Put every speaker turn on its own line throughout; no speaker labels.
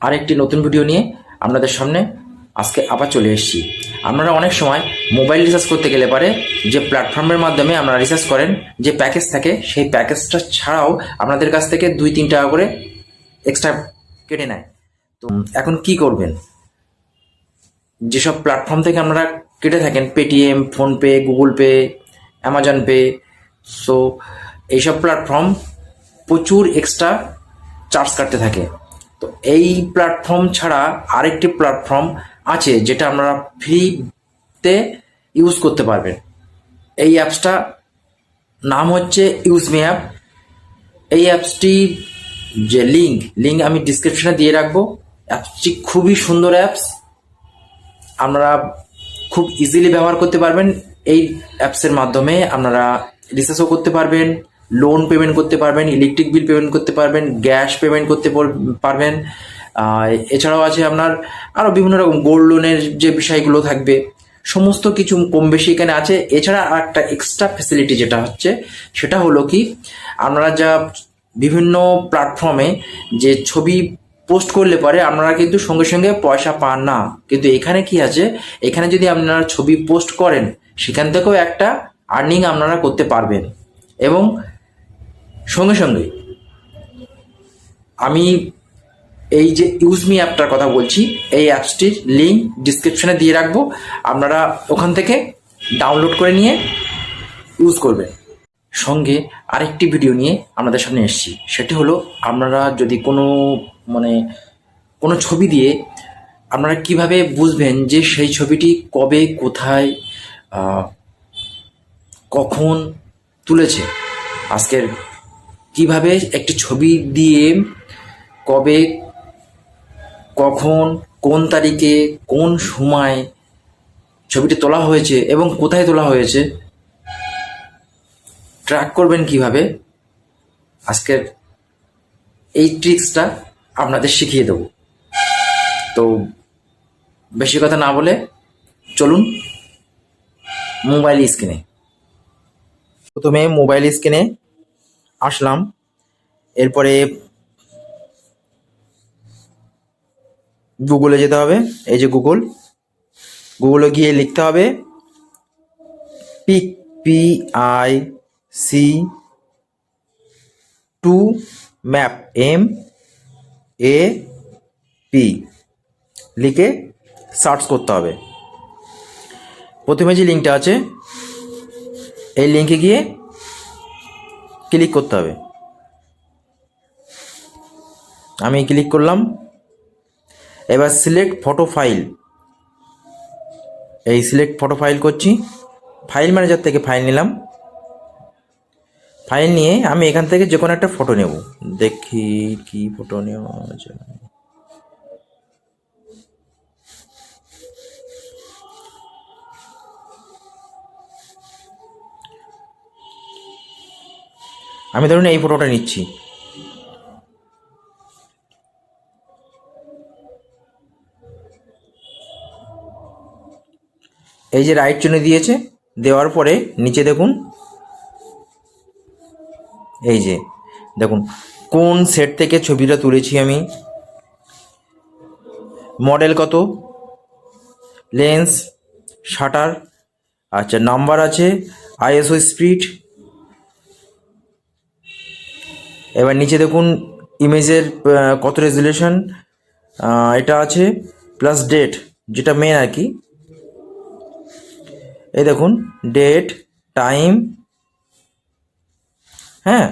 আরেকটি নতুন ভিডিও নিয়ে আপনাদের সামনে আজকে আবার চলে এসেছি। আপনারা অনেক সময় মোবাইল রিচার্জ করতে গেলে পারে যে প্ল্যাটফর্মের মাধ্যমে আপনারা রিচার্জ করেন, যে প্যাকেজ থাকে, সেই প্যাকেজটা ছাড়াও আপনাদের কাছ থেকে দুই, তিন টাকা করে এক্সট্রা কেটে নেয়। তো এখন কি করবেন? যেসব প্ল্যাটফর্ম থেকে আপনারা কেটে থাকেন Paytm PhonePe Google Pay Amazon Pay so এইসব প্ল্যাটফর্ম প্রচুর এক্সট্রা চার্জ কাটতে থাকে। তো এই প্ল্যাটফর্ম ছাড়া আরেকটি প্ল্যাটফর্ম আছে যেটা আপনারা ফ্রিতে ইউজ করতে পারবেন। এই অ্যাপসটা নাম হচ্ছে ইউজমি অ্যাপ এই অ্যাপসটির যে লিঙ্ক লিঙ্ক আমি ডিসক্রিপশনে দিয়ে রাখব। অ্যাপসটি খুবই সুন্দর অ্যাপস আপনারা খুব ইজিলি ব্যবহার করতে পারবেন। এই অ্যাপসের মাধ্যমে আপনারা রিচার্জও করতে পারবেন। লোন পেমেন্ট করতে পারবেন ইলেকট্রিক বিল পেমেন্ট করতে পারবেন গ্যাস পেমেন্ট করতে পারবেন। এছাড়াও আছে আপনার আরও বিভিন্ন রকম গোল্ড লোনের যে বিষয়গুলো থাকবে, সমস্ত কিছু কম বেশি এখানে আছে। এছাড়া আর একটা এক্সট্রা ফেসিলিটি যেটা হচ্ছে, সেটা হলো কি, আপনারা যা বিভিন্ন প্ল্যাটফর্মে যে ছবি পোস্ট করলে পরে আপনারা কিন্তু সঙ্গে সঙ্গে পয়সা পান না। কিন্তু এখানে কি আছে, এখানে যদি আপনারা ছবি পোস্ট করেন, সেখান থেকেও একটা আর্নিং আপনারা করতে পারবেন। এবং সঙ্গে সঙ্গে আমি এই যে ইউজমি অ্যাপটার কথা বলছি, এই অ্যাপসটির লিঙ্ক ডিসক্রিপশনে দিয়ে রাখব। আপনারা ওখান থেকে ডাউনলোড করে নিয়ে ইউজ করবেন। সঙ্গে আরেকটি ভিডিও নিয়ে আপনাদের সামনে এসেছি। সেটি হলো, আপনারা যদি কোনো মানে কোনো ছবি দিয়ে আপনারা কীভাবে বুঝবেন যে সেই ছবিটি কবে, কোথায় কখন তুলেছে? আজকের কীভাবে একটি ছবি দিয়ে কবে, কখন, কোন তারিখে, কোন সময় ছবিটি তোলা হয়েছে এবং কোথায় তোলা হয়েছে, ট্র্যাক করবেন কীভাবে, আজকের এই ট্রিক্সটা আপনাদের শিখিয়ে দেব। তো বেশি কথা না বলে চলুন মোবাইল স্ক্রিনে। প্রথমে মোবাইল স্ক্রিনে আসলাম। এরপরে গুগলে যেতে হবে, এই যে গুগল গুগলে গিয়ে লিখতে হবে pic P I C two map M A P লিখে সার্চ করতে হবে। প্রথমে যে লিঙ্কটা আছে, এই লিঙ্কে গিয়ে ক্লিক করতে হবে। আমি ক্লিক করলাম। এবার সিলেক্ট ফটো ফাইল। এই সিলেক্ট ফটো ফাইল করছি। ফাইল ম্যানেজার থেকে ফাইল নিলাম। ফাইল নিয়ে আমি এখান থেকে যে কোনো একটা ফটো নেব। দেখি কি ফটো নেওয়া যায়। আমি ধরুন এই ফটোটা নিচ্ছি। এই যে রাইট চিহ্ন দিয়েছে, দেওয়ার পরে নিচে দেখুন। এই যে, দেখুন, কোন সেট থেকে ছবিটা তুলেছি আমি? মডেল কত? লেন্স শাটার আচ্ছা নাম্বার আছে আইএসও স্পিড এবার নিচে দেখুন ইমেজের কত রেজুলেশন এটা আছে প্লাস ডেট যেটা মেন আর কি। এই দেখুন ডেট টাইম হ্যাঁ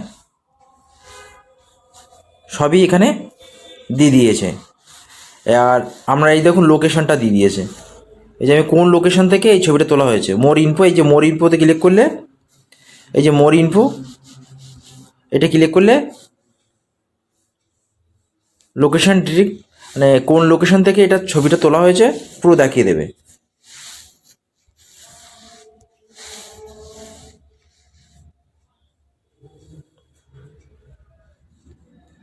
সবই এখানে দিয়ে দিয়েছে। আর আমরা এই দেখুন লোকেশনটা দিয়ে দিয়েছে। এই যে আমি কোন লোকেশন থেকে এই ছবিটা তোলা হয়েছে? মোর ইনফো এই যে মোর ইনফোতে ক্লিক করলে, এই যে মোর ইনফো এটা ক্লিক করলে লোকেশান ডিরেক্ট মানে কোন লোকেশন থেকে এটা ছবিটা তোলা হয়েছে, পুরো দেখিয়ে দেবে।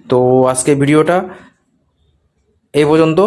তো আজকে ভিডিওটা এই পর্যন্ত।